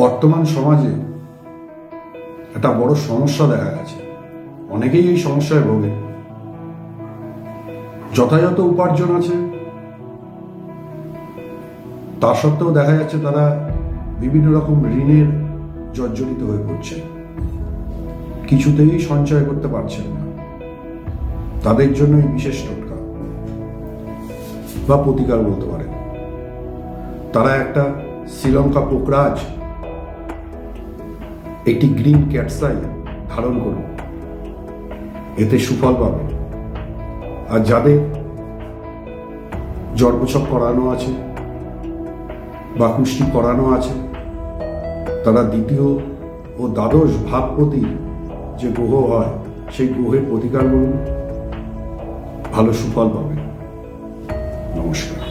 বর্তমান সমাজে একটা বড় সমস্যা দেখা গেছে। অনেকেই এই সমস্যায় ভোগে। যথাযথ উপার্জন আছে। তা সত্ত্বেও দেখা যাচ্ছে তারা বিভিন্ন রকম ঋণের জর্জরিত হয়ে পড়ছে। কিছুতেই সঞ্চয় করতে পারছেন না। তাদের জন্য বিশেষ টোটকা। বা প্রতিকার বলতে পারেন। তারা একটা শ্রীলঙ্কা পোকরাজ একটি গ্রিন ক্যাটসাই ধারণ করুন। এতে সুফল পাবে। আর যাদের জন্মছক করানো আছে বা কুষ্টি করানো আছে, তারা দ্বিতীয় ও দ্বাদশ ভাবপতি যে গ্রহ হয়, সেই গ্রহের প্রতিকার করুন। ভালো সুফল পাবে। নমস্কার।